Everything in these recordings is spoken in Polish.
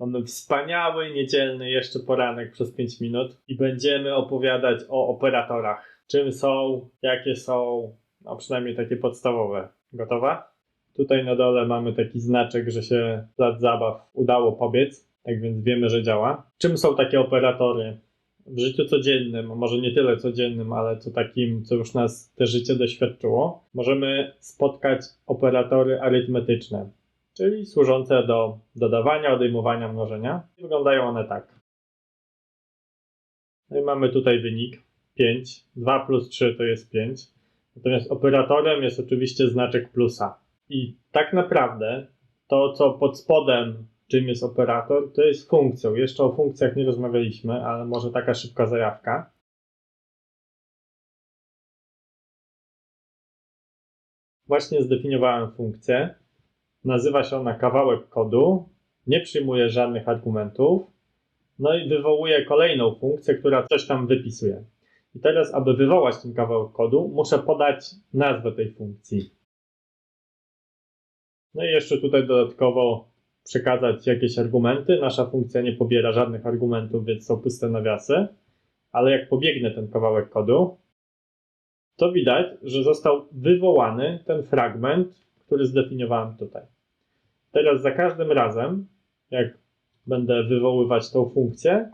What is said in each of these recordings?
Mamy wspaniały, niedzielny jeszcze poranek przez 5 minut i będziemy opowiadać o operatorach. Czym są, jakie są, no przynajmniej takie podstawowe. Gotowa? Tutaj na dole mamy taki znaczek, że się plac zabaw udało pobiec, tak więc wiemy, że działa. Czym są takie operatory? W życiu codziennym, może nie tyle codziennym, ale co takim, co już nas te życie doświadczyło, możemy spotkać operatory arytmetyczne, czyli służące do dodawania, odejmowania, mnożenia. Wyglądają one tak. No i mamy tutaj wynik 5. 2 plus 3 to jest 5. Natomiast operatorem jest oczywiście znaczek plusa. I tak naprawdę to, co pod spodem, czym jest operator, to jest funkcją. Jeszcze o funkcjach nie rozmawialiśmy, ale może taka szybka zajawka. Właśnie zdefiniowałem funkcję. Nazywa się ona kawałek kodu, nie przyjmuje żadnych argumentów, no i wywołuje kolejną funkcję, która coś tam wypisuje. I teraz, aby wywołać ten kawałek kodu, muszę podać nazwę tej funkcji. No i jeszcze tutaj dodatkowo przekazać jakieś argumenty. Nasza funkcja nie pobiera żadnych argumentów, więc są puste nawiasy. Ale jak pobiegnę ten kawałek kodu, to widać, że został wywołany ten fragment, który zdefiniowałem tutaj. Teraz za każdym razem, jak będę wywoływać tą funkcję,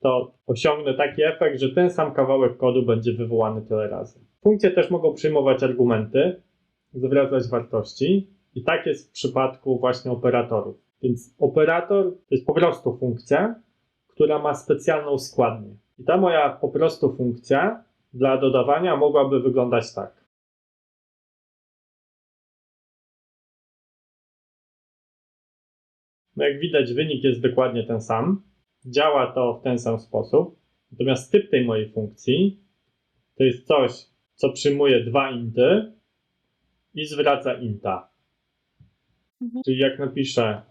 to osiągnę taki efekt, że ten sam kawałek kodu będzie wywołany tyle razy. Funkcje też mogą przyjmować argumenty, zwracać wartości, i tak jest w przypadku właśnie operatorów. Więc operator to jest po prostu funkcja, która ma specjalną składnię. I ta moja po prostu funkcja dla dodawania mogłaby wyglądać tak. No jak widać, wynik jest dokładnie ten sam. Działa to w ten sam sposób. Natomiast typ tej mojej funkcji to jest coś, co przyjmuje dwa inty i zwraca inta. Mhm. Czyli jak napiszę,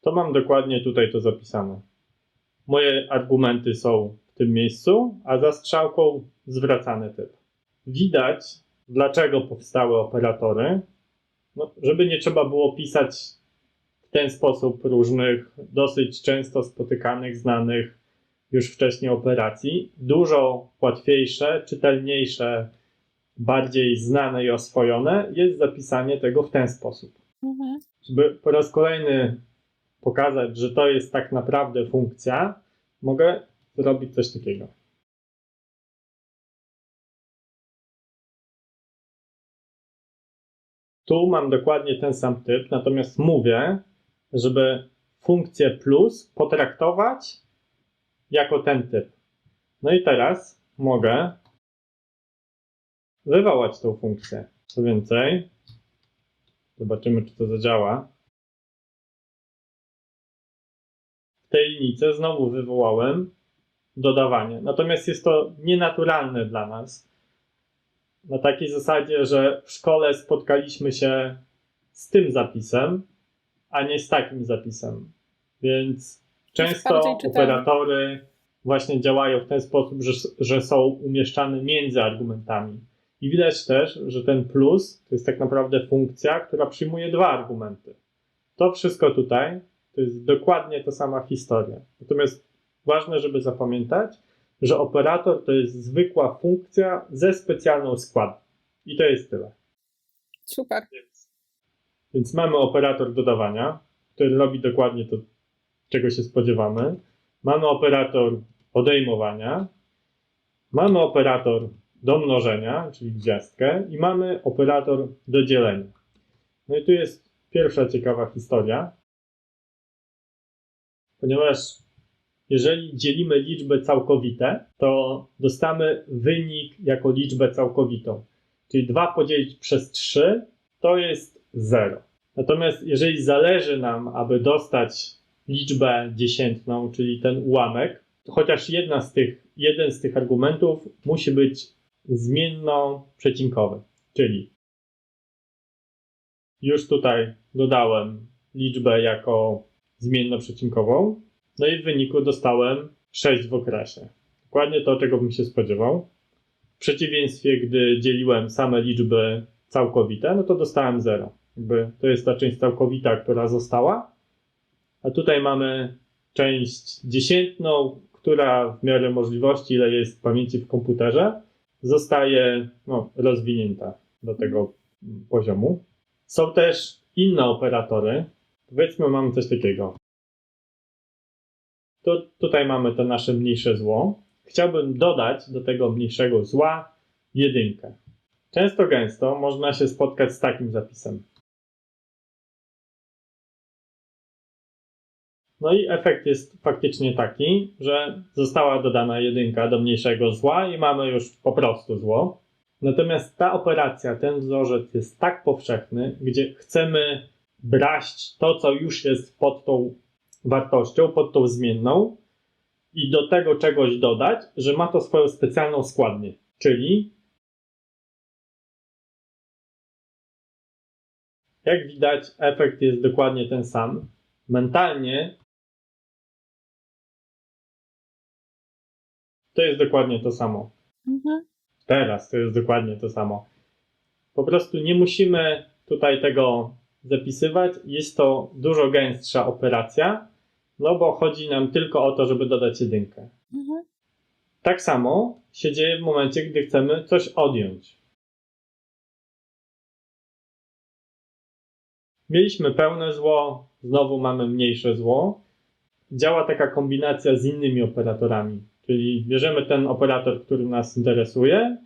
to mam dokładnie tutaj to zapisane. Moje argumenty są w tym miejscu, a za strzałką zwracany typ. Widać, dlaczego powstały operatory. No, żeby nie trzeba było pisać w ten sposób różnych, dosyć często spotykanych, znanych już wcześniej operacji. Dużo łatwiejsze, czytelniejsze, bardziej znane i oswojone jest zapisanie tego w ten sposób. Mhm. Żeby po raz kolejny pokazać, że to jest tak naprawdę funkcja, mogę zrobić coś takiego. Tu mam dokładnie ten sam typ, natomiast mówię, żeby funkcję plus potraktować jako ten typ. No i teraz mogę wywołać tą funkcję. Co więcej, zobaczymy, czy to zadziała. W tej linijce znowu wywołałem dodawanie. Natomiast jest to nienaturalne dla nas. Na takiej zasadzie, że w szkole spotkaliśmy się z tym zapisem, a nie z takim zapisem. Więc często operatory właśnie działają w ten sposób, że, że są umieszczane między argumentami. I widać też, że ten plus to jest tak naprawdę funkcja, która przyjmuje dwa argumenty. To wszystko tutaj to jest dokładnie ta sama historia. Natomiast ważne, żeby zapamiętać, że operator to jest zwykła funkcja ze specjalną składnią. I to jest tyle. Super. Więc, więc mamy operator dodawania, który robi dokładnie to, czego się spodziewamy. Mamy operator odejmowania. Mamy operator do mnożenia, czyli gwiazdkę, i mamy operator do dzielenia. No i tu jest pierwsza ciekawa historia, ponieważ jeżeli dzielimy liczby całkowite, to dostamy wynik jako liczbę całkowitą. Czyli 2 podzielić przez 3 to jest 0. Natomiast jeżeli zależy nam, aby dostać liczbę dziesiętną, czyli ten ułamek, to chociaż jedna z tych, jeden z tych argumentów musi być zmienno-przecinkowy. Czyli już tutaj dodałem liczbę jako zmienno-przecinkową, no i w wyniku dostałem 6 w okresie. Dokładnie to, czego bym się spodziewał. W przeciwieństwie, gdy dzieliłem same liczby całkowite, no to dostałem 0. Jakby to jest ta część całkowita, która została. A tutaj mamy część dziesiętną, która w miarę możliwości, ile jest pamięci w komputerze, zostaje no, rozwinięta do tego poziomu. Są też inne operatory. Powiedzmy, mamy coś takiego. Tu, tutaj mamy to nasze mniejsze zło. Chciałbym dodać do tego mniejszego zła jedynkę. Często gęsto można się spotkać z takim zapisem. No i efekt jest faktycznie taki, że została dodana jedynka do mniejszego zła i mamy już po prostu zło. Natomiast ta operacja, ten wzorzec jest tak powszechny, gdzie chcemy brać to, co już jest pod tą wartością, pod tą zmienną i do tego czegoś dodać, że ma to swoją specjalną składnię. Czyli jak widać, efekt jest dokładnie ten sam. Mentalnie to jest dokładnie to samo. Mhm. Teraz to jest dokładnie to samo. Po prostu nie musimy tutaj tego zapisywać. Jest to dużo gęstsza operacja, no bo chodzi nam tylko o to, żeby dodać jedynkę. Mhm. Tak samo się dzieje w momencie, gdy chcemy coś odjąć. Mieliśmy pełne zło, znowu mamy mniejsze zło. Działa taka kombinacja z innymi operatorami. Czyli bierzemy ten operator, który nas interesuje,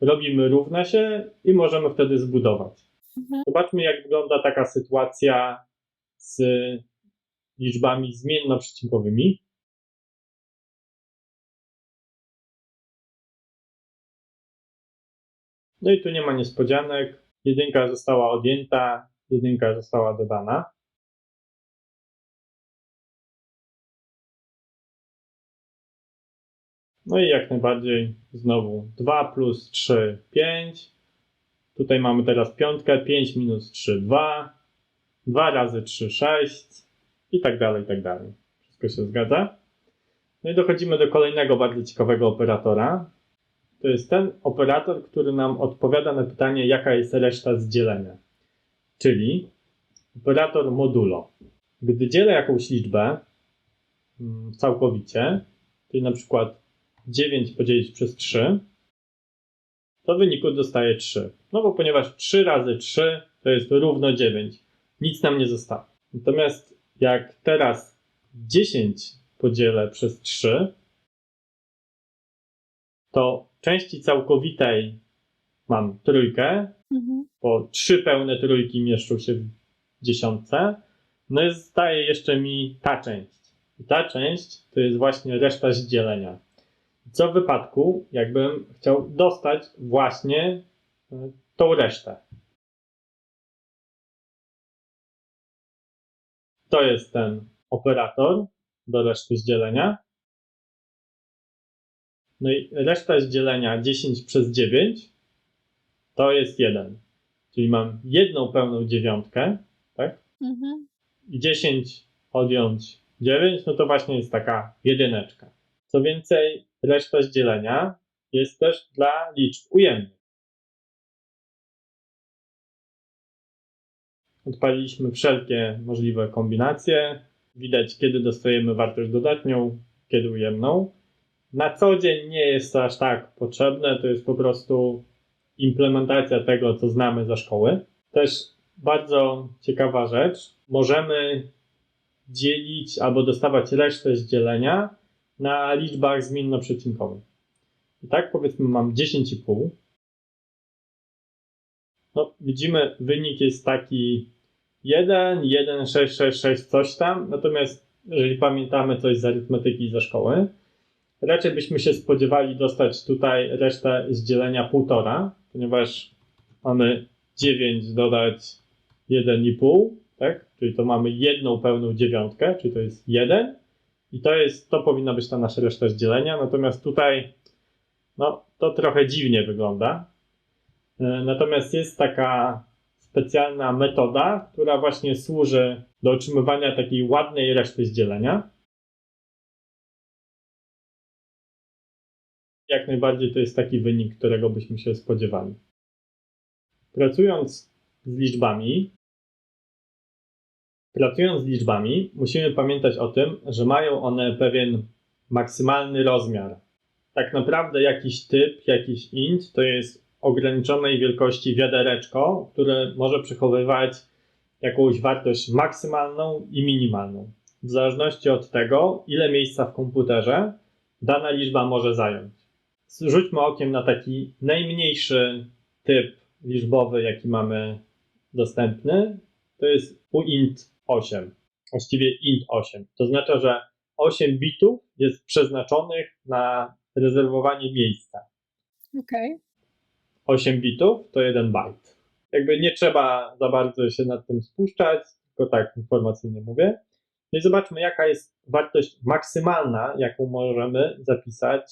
robimy równa się i możemy wtedy zbudować. Mhm. Zobaczmy, jak wygląda taka sytuacja z liczbami zmiennoprzecinkowymi. No i tu nie ma niespodzianek. Jedynka została odjęta, jedynka została dodana. No i jak najbardziej znowu 2 plus 3, 5. Tutaj mamy teraz piątkę, 5 minus 3, 2. 2 razy 3, 6 i tak dalej, i tak dalej. Wszystko się zgadza. No i dochodzimy do kolejnego bardzo ciekawego operatora. To jest ten operator, który nam odpowiada na pytanie, jaka jest reszta z dzielenia. Czyli operator modulo. Gdy dzielę jakąś liczbę mm, całkowicie, czyli na przykład 9 podzielić przez 3, to w wyniku dostaję 3. No bo ponieważ 3 razy 3 to jest równo 9. Nic nam nie zostało. Natomiast jak teraz 10 podzielę przez 3, to części całkowitej mam trójkę, Mhm. bo trzy pełne trójki mieszczą się w dziesiątce. No i zostaje jeszcze mi ta część. I ta część to jest właśnie reszta z dzielenia. Co w wypadku, jakbym chciał dostać właśnie y, tą resztę? To jest ten operator do reszty z dzielenia. No i reszta z dzielenia 10 przez 9 to jest 1. Czyli mam jedną pełną dziewiątkę, tak? Mhm. I 10 odjąć 9, no to właśnie jest taka jedyneczka. Co więcej, reszta z dzielenia jest też dla liczb ujemnych. Odpaliliśmy wszelkie możliwe kombinacje. Widać, kiedy dostajemy wartość dodatnią, kiedy ujemną. Na co dzień nie jest to aż tak potrzebne, to jest po prostu implementacja tego, co znamy ze szkoły. Też bardzo ciekawa rzecz. Możemy dzielić albo dostawać resztę z dzielenia na liczbach zmiennoprzecinkowych. I tak powiedzmy mam 10,5. No, widzimy, wynik jest taki 1, 1, 6, 6, 6, coś tam. Natomiast jeżeli pamiętamy coś z arytmetyki ze szkoły, raczej byśmy się spodziewali dostać tutaj resztę z dzielenia 1,5, ponieważ mamy 9 dodać 1,5, tak? Czyli to mamy jedną pełną dziewiątkę, czyli to jest 1. I to jest, to powinna być ta nasza reszta z dzielenia. Natomiast tutaj, no, to trochę dziwnie wygląda. E, Natomiast jest taka specjalna metoda, która właśnie służy do otrzymywania takiej ładnej reszty z dzielenia. Jak najbardziej to jest taki wynik, którego byśmy się spodziewali. Pracując z liczbami, pracując z liczbami, musimy pamiętać o tym, że mają one pewien maksymalny rozmiar. Tak naprawdę jakiś typ, jakiś int to jest ograniczonej wielkości wiadereczko, które może przechowywać jakąś wartość maksymalną i minimalną. W zależności od tego, ile miejsca w komputerze dana liczba może zająć. Rzućmy okiem na taki najmniejszy typ liczbowy, jaki mamy dostępny. To jest uint 8, właściwie int 8. To znaczy, że 8 bitów jest przeznaczonych na rezerwowanie miejsca. Okej. 8 bitów to 1 bajt. Jakby nie trzeba za bardzo się nad tym spuszczać, tylko tak informacyjnie mówię. No i zobaczmy, jaka jest wartość maksymalna, jaką możemy zapisać.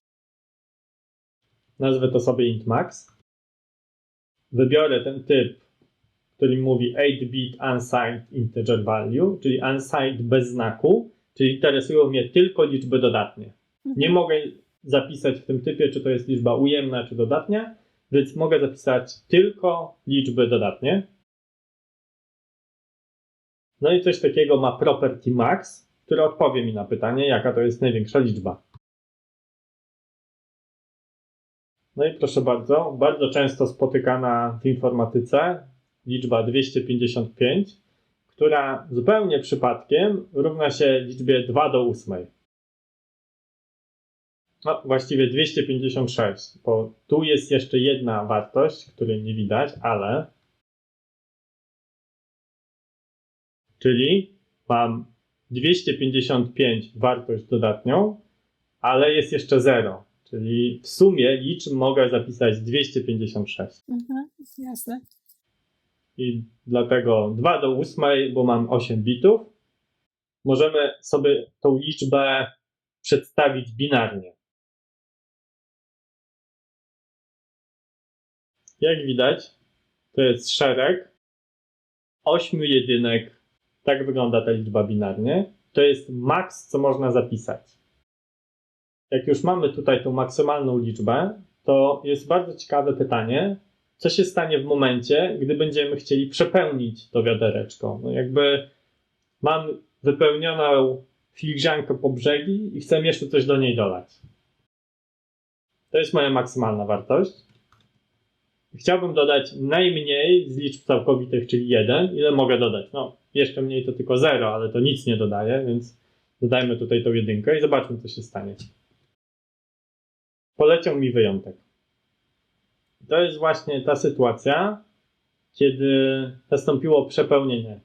Nazwę to sobie int max. Wybiorę ten typ, który mówi 8-bit unsigned integer value, czyli unsigned bez znaku, czyli interesują mnie tylko liczby dodatnie. Mhm. Nie mogę zapisać w tym typie, czy to jest liczba ujemna, czy dodatnia, więc mogę zapisać tylko liczby dodatnie. No i coś takiego ma property max, które odpowie mi na pytanie, jaka to jest największa liczba. No i proszę bardzo, bardzo często spotykana w informatyce liczba 255, która zupełnie przypadkiem równa się liczbie 2 do 8. No, właściwie 256, bo tu jest jeszcze jedna wartość, której nie widać, ale. Czyli mam 255 wartość dodatnią, ale jest jeszcze 0. Czyli w sumie liczb mogę zapisać 256. Mhm. Jasne. I dlatego 2 do 8, bo mam 8 bitów. Możemy sobie tą liczbę przedstawić binarnie. Jak widać, to jest szereg 8 jedynek. Tak wygląda ta liczba binarnie. To jest maks, co można zapisać. Jak już mamy tutaj tą maksymalną liczbę, to jest bardzo ciekawe pytanie, co się stanie w momencie, gdy będziemy chcieli przepełnić to wiadereczko. No jakby mam wypełnioną filiżankę po brzegi i chcę jeszcze coś do niej dolać. To jest moja maksymalna wartość. Chciałbym dodać najmniej z liczb całkowitych, czyli 1. Ile mogę dodać? No, jeszcze mniej to tylko 0, ale to nic nie dodaje, więc dodajmy tutaj tą jedynkę i zobaczmy, co się stanie. Poleciał mi wyjątek. To jest właśnie ta sytuacja, kiedy nastąpiło przepełnienie.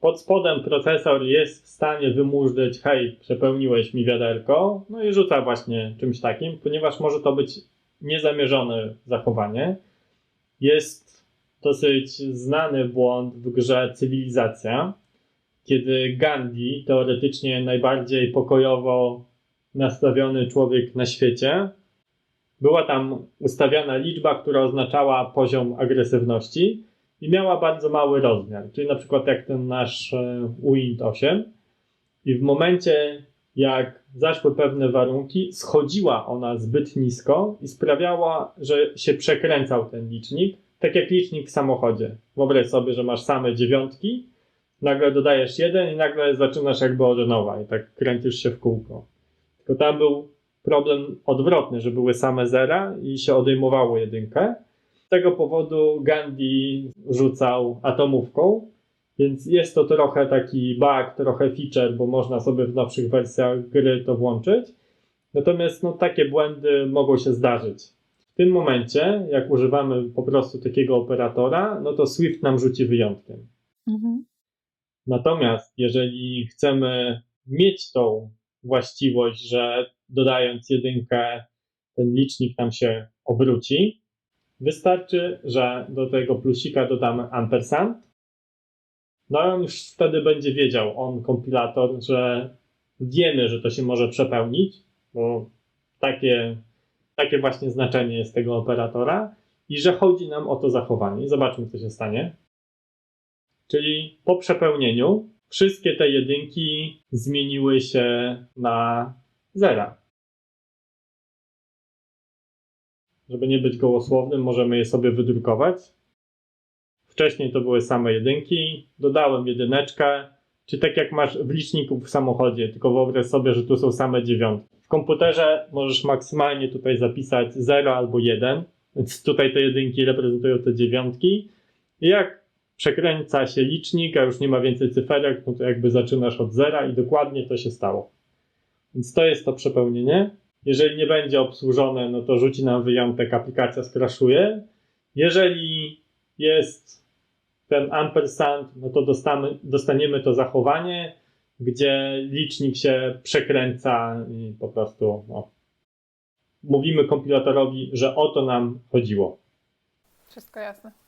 Pod spodem procesor jest w stanie wymurzyć, hej, przepełniłeś mi wiaderko, no i rzuca właśnie czymś takim, ponieważ może to być niezamierzone zachowanie. Jest dosyć znany błąd w grze Cywilizacja, kiedy Gandhi, teoretycznie najbardziej pokojowo nastawiony człowiek na świecie, była tam ustawiana liczba, która oznaczała poziom agresywności i miała bardzo mały rozmiar, czyli na przykład jak ten nasz e, uint 8 i w momencie jak zaszły pewne warunki, schodziła ona zbyt nisko i sprawiała, że się przekręcał ten licznik, tak jak licznik w samochodzie. Wyobraź sobie, że masz same dziewiątki, nagle dodajesz jeden i nagle zaczynasz jakby od nowa i tak kręcisz się w kółko. Tylko tam był problem odwrotny, że były same zera i się odejmowało jedynkę. Z tego powodu Gandhi rzucał atomówką, więc jest to trochę taki bug, trochę feature, bo można sobie w nowszych wersjach gry to włączyć. Natomiast no, takie błędy mogą się zdarzyć. W tym momencie, jak używamy po prostu takiego operatora, no to Swift nam rzuci wyjątkiem. Mhm. Natomiast jeżeli chcemy mieć tą właściwość, że dodając jedynkę, ten licznik nam się obróci, wystarczy, że do tego plusika dodamy ampersand. No on już wtedy będzie wiedział, on kompilator, że wiemy, że to się może przepełnić, bo takie, takie właśnie znaczenie jest tego operatora i że chodzi nam o to zachowanie. Zobaczmy, co się stanie. Czyli po przepełnieniu wszystkie te jedynki zmieniły się na zera. Żeby nie być gołosłownym, możemy je sobie wydrukować. Wcześniej to były same jedynki, dodałem jedyneczkę, czy tak jak masz w liczniku w samochodzie, tylko wyobraź sobie, że tu są same dziewiątki. W komputerze możesz maksymalnie tutaj zapisać 0 albo 1, więc tutaj te jedynki reprezentują te dziewiątki. I jak przekręca się licznik, a już nie ma więcej cyferek, no to jakby zaczynasz od zera i dokładnie to się stało. Więc to jest to przepełnienie. Jeżeli nie będzie obsłużone, no to rzuci nam wyjątek, aplikacja skraszuje. Jeżeli jest ten ampersand, no to dostamy, dostaniemy to zachowanie, gdzie licznik się przekręca i po prostu no, mówimy kompilatorowi, że o to nam chodziło. Wszystko jasne.